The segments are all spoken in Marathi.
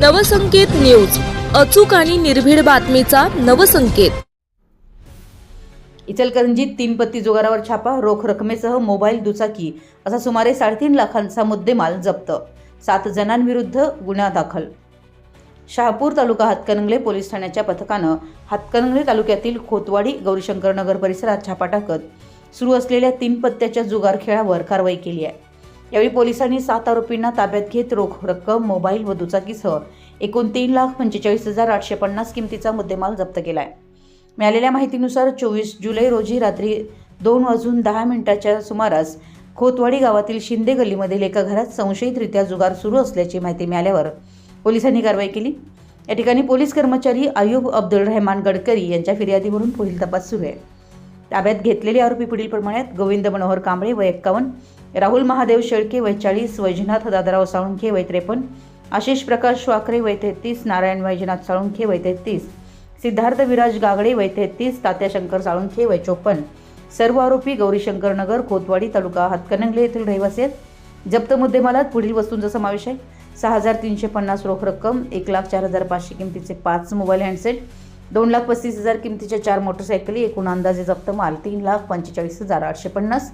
नवसंकेत न्यूज. अचूक आणि निर्भीड बातमीचा नवसंकेत. इचलकरंजीत तीन पत्ती जुगारावर छापा रोख रकमेसह मोबाईल दुचाकी असा सुमारे साडेतीन लाखांचा मुद्देमाल जप्त. सात जणांविरुद्ध गुन्हा दाखल. शहापूर तालुका हातकणंगले पोलीस ठाण्याच्या पथकानं हातकणंगले तालुक्यातील खोतवाडी गौरीशंकर नगर परिसरात छापा टाकत सुरू असलेल्या तीन पत्त्याच्या जुगार खेळावर कारवाई केली आहे. यावेळी पोलिसांनी सात आरोपींना ताब्यात घेत रोख रक्कम मोबाईल व दुचाकीसह एकूण तीन लाख पंचेचाळीस हजार आठशे पन्नास किमतीचा मुद्देमाल जप्त केला आहे मिळालेल्या माहितीनुसार चोवीस जुलै रोजी रात्री दोन वाजून दहा मिनिटाच्या सुमारास खोतवाडी गावातील शिंदे गल्लीमधील एका घरात संशयितरित्या जुगार सुरू असल्याची माहिती मिळाल्यावर पोलिसांनी कारवाई केली. या ठिकाणी पोलीस कर्मचारी अयुब अब्दुल रहमान गडकरी यांच्या फिर्यादीवरून पुढील तपास सुरू आहे. ताब्यात घेतलेले आरोपी पुढील प्रमाणात गोविंद मनोहर कांबळे व एक्कावन्न राहुल महादेव शेळके वय चाळीस वैजनाथ दादाराव साळुंखे वय त्रेपन्न आशिष प्रकाश वाकरे वय तेहतीस नारायण वैजनाथ साळुंखे वय तेहतीस सिद्धार्थ विराज गागडे वय तेहतीस तात्या शंकर साळुंखे वय चोपन्न. सर्व आरोपी गौरीशंकर नगर कोतवाडी तालुका हातकणंगले येथील रहिवासी आहेत. जप्त मुद्देमालात पुढील वस्तूंचा समावेश आहे. सहा हजार तीनशे पन्नास रोख रक्कम एक लाख चार हजार पाचशे किमतीचे पाच मोबाईल हँडसेट दोन लाख पस्तीस हजार किमतीच्या चार मोटरसायकली एकूण अंदाजे जप्त माल तीन लाख पंचेचाळीस हजार आठशे पन्नास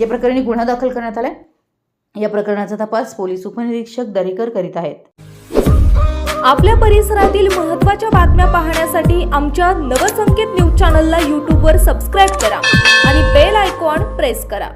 या प्रकरणी गुन्हा दाखल करण्यात आला या प्रकरणाचा तपास पोलीस उपनिरीक्षक दरेकर करीत आहेत. आपल्या परिसरातील महत्त्वाच्या बातम्या पाहण्यासाठी आमच्या नवसंकेत न्यूज चॅनलला यूट्यूबवर सबस्क्राईब करा आणि बेल आयकॉन प्रेस करा.